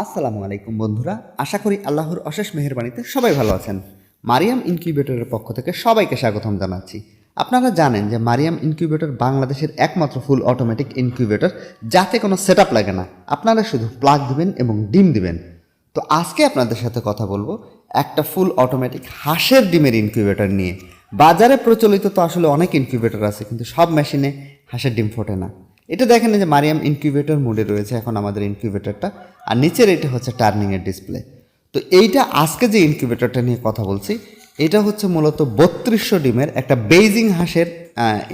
আসসালামু আলাইকুম বন্ধুরা, আশা করি আল্লাহর অশেষ মেহেরবানিতে সবাই ভালো আছেন। মারিয়াম ইনকিউবেটরের পক্ষ থেকে সবাইকে স্বাগতম জানাচ্ছি। আপনারা জানেন যে মারিয়াম ইনকিউবেটর বাংলাদেশের একমাত্র ফুল অটোমেটিক ইনকিউবেটর, যাতে কোনো সেট লাগে না। আপনারা শুধু প্লাগ দিবেন এবং ডিম দিবেন। তো আজকে আপনাদের সাথে কথা বলব একটা ফুল অটোমেটিক হাঁসের ডিমের ইনকিউবেটর নিয়ে। বাজারে প্রচলিত তো আসলে অনেক ইনকিউবেটর আছে, কিন্তু সব মেশিনে হাঁসের ডিম ফোটে না। এটা দেখেন যে মারিয়াম ইনকিউবেটর মোডে রয়েছে এখন আমাদের ইনকিউবেটরটা আর নিচের এটা হচ্ছে টার্নিংয়ের ডিসপ্লে তো এইটা আজকে যে ইনকিউবেটরটা নিয়ে কথা বলছি, এটা হচ্ছে মূলত বত্রিশশো ডিমের একটা বেইজিং হাঁসের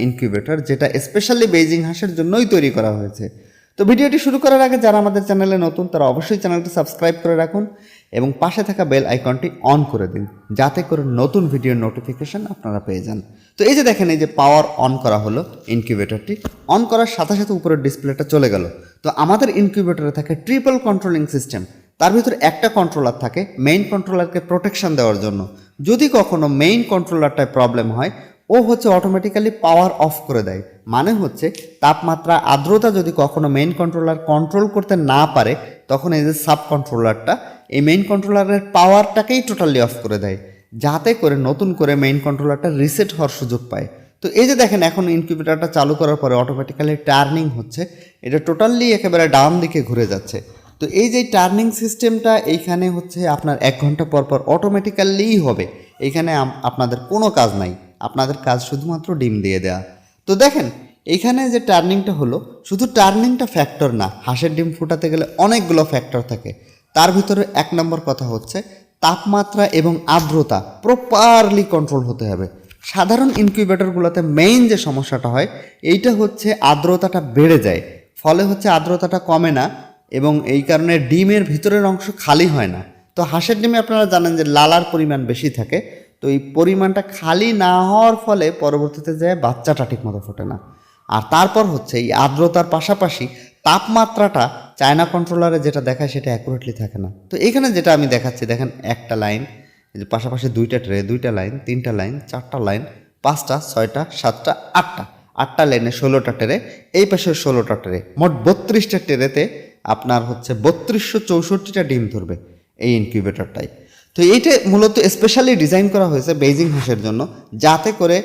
ইনকিউবেটর যেটা স্পেশালি বেইজিং হাঁসের জন্যই তৈরি করা হয়েছে। তো ভিডিওটি শুরু করার আগে যারা আমাদের চ্যানেলে নতুন, তারা অবশ্যই চ্যানেলটি সাবস্ক্রাইব করে রাখুন। এবং পাশে থাকা বেল আইকনটি অন করে দিন, যাতে করে নতুন ভিডিওর নোটিফিকেশন আপনারা পেয়ে যান। তো এই যে দেখেন, এই যে পাওয়ার অন করা হলো ইনকিউবেটরটি, অন করার সাথে সাথে উপরের ডিসপ্লেটা চলে গেল। তো আমাদের ইনকিউবেটরে থাকে ট্রিপল কন্ট্রোলিং সিস্টেম। তার ভিতরে একটা কন্ট্রোলার থাকে, মেইন কন্ট্রোলারকে প্রোটেকশন দেওয়ার জন্য। যদি কখনো মেইন কন্ট্রোলারটায় প্রবলেম হয় ও হচ্ছে অটোমেটিক্যালি পাওয়ার অফ করে দেয়। মানে হচ্ছে তাপমাত্রা আর্দ্রতা যদি কখনো মেইন কন্ট্রোলার কন্ট্রোল করতে না পারে, তখন এই যে সাব কন্ট্রোলারটা এই মেইন কন্ট্রোলারের পাওয়ারটাকেই টোটালি অফ করে দেয়। যাতে করে নতুন করে মেইন কন্ট্রোলারটা রিসেট হওয়ার সুযোগ পায়। তো এই যে দেখেন, এখন ইনকিউবেটারটা চালু করার পরে অটোমেটিক্যালি টার্নিং হচ্ছে। এটা টোটালি একেবারে ডান দিকে ঘুরে যাচ্ছে। তো এই যে টার্নিং সিস্টেমটা এইখানে হচ্ছে আপনার এক ঘণ্টা পর পর অটোমেটিক্যালিই হবে। এইখানে আপনাদের কোনো কাজ নাই। আপনাদের কাজ শুধুমাত্র ডিম দিয়ে দেওয়া তো দেখেন, এইখানে যে টার্নিংটা হলো, শুধু টার্নিংটা ফ্যাক্টর না, হাঁসের ডিম ফুটাতে গেলে অনেকগুলো ফ্যাক্টর থাকে। তার ভিতরে এক নম্বর কথা হচ্ছে, তাপমাত্রা এবং আর্দ্রতা প্রপারলি কন্ট্রোল হতে হবে। সাধারণ ইনকিউবেটরগুলোতে মেইন যে সমস্যাটা হয়, এইটা হচ্ছে আর্দ্রতাটা বেড়ে যায়। ফলে হচ্ছে আর্দ্রতাটা কমে না এবং এই কারণে ডিমের ভিতরের অংশ খালি হয় না। তো হাঁসের ডিমে আপনারা জানেন যে লালার পরিমাণ বেশি থাকে। তো এই পরিমাণটা খালি না হওয়ার ফলে পরবর্তীতে যায় বাচ্চাটা ঠিকমতো ফোটে না। আর তারপর হচ্ছে এই আর্দ্রতার পাশাপাশি তাপমাত্রাটা চায়না কন্ট্রোলারে যেটা দেখায় সেটা অ্যাকুরেটলি থাকে না। তো এখানে যেটা আমি দেখাচ্ছি, দেখেন একটা লাইন যে পাশাপাশি দুইটা ট্রে দুইটা লাইন তিনটা লাইন চারটা লাইন পাঁচটা, ছয়টা, সাতটা, আটটা আটটা লাইনে ষোলোটা ট্রে এই পাশে ষোলোটা ট্রে মোট বত্রিশটা ট্রেতে আপনার হচ্ছে বত্রিশশো চৌষট্টিটা ডিম ধরবে এই ইনকিউবেটরটাই তো এইটা মূলত স্পেশালি ডিজাইন করা হয়েছে বেইজিং হাঁসের জন্য, যাতে করে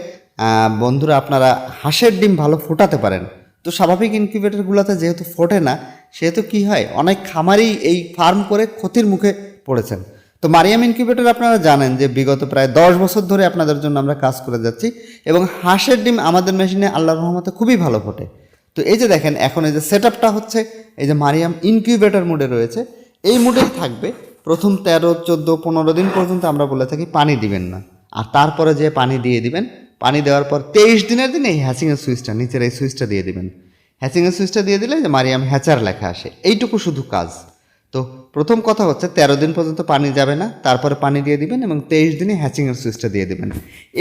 বন্ধুরা আপনারা হাঁসের ডিম ভালো ফোটাতে পারেন। তো স্বাভাবিক ইনকিউবেটরগুলোতে যেহেতু ফোটে না, সেহেতু কি হয়, অনেক খামারই এই ফার্ম করে ক্ষতির মুখে পড়েছেন। তো মারিয়াম ইনকিউবেটর আপনারা জানেন যে বিগত প্রায় দশ বছর ধরে আপনাদের জন্য আমরা কাজ করে যাচ্ছি এবং হাঁসের ডিম আমাদের মেশিনে আল্লাহর রহমতে খুবই ভালো ফোটে। তো এই যে দেখেন, এখন এই যে সেট হচ্ছে, এই যে মারিয়াম ইনকিউবেটর মোডে রয়েছে, এই মোডেই থাকবে। প্রথম তেরো, চোদ্দ, পনেরো দিন পর্যন্ত আমরা বলে থাকি পানি দিবেন না। আর তারপরে যে পানি দিয়ে দিবেন, পানি দেওয়ার পর তেইশ দিনের দিনে এই হ্যাচিংয়ের সুইচটা, নিচের এই সুইচটা দিয়ে দিবেন। হ্যাচিংয়ের সুইচটা দিয়ে দিলে যে মারিয়াম হ্যাচার লেখা আসে। এইটুকু শুধু কাজ। তো প্রথম কথা হচ্ছে তেরো দিন পর্যন্ত পানি যাবে না, তারপরে পানি দিয়ে দিবেন এবং তেইশ দিনে হ্যাচিংয়ের সুইচটা দিয়ে দিবেন।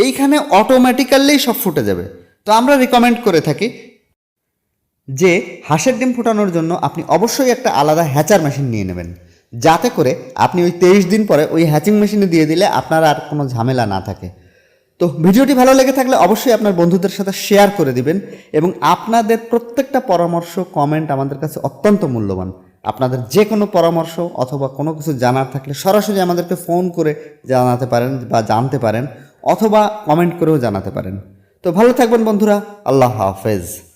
এইখানে অটোমেটিক্যালি সব ফুটে যাবে। তো আমরা রিকমেন্ড করে থাকি যে হাঁসের ডিম ফোটানোর জন্য আপনি অবশ্যই একটা আলাদা হ্যাচার মেশিন নিয়ে নেবেন। যাতে করে আপনি ওই তেইশ দিন পরে ওই হ্যাচিং মেশিনে দিয়ে দিলে আপনার আর কোনো ঝামেলা না থাকে। তো ভিডিওটি ভালো লেগে থাকলে অবশ্যই আপনার বন্ধুদের সাথে শেয়ার করে দিবেন এবং আপনাদের প্রত্যেকটা পরামর্শ কমেন্ট আমাদের কাছে অত্যন্ত মূল্যবান। আপনাদের যে কোনো পরামর্শ অথবা কোনো কিছু জানার থাকলে সরাসরি আমাদেরকে ফোন করে জানাতে পারেন বা জানতে পারেন অথবা কমেন্ট করেও জানাতে পারেন। তো ভালো থাকবেন বন্ধুরা, আল্লাহ হাফেজ।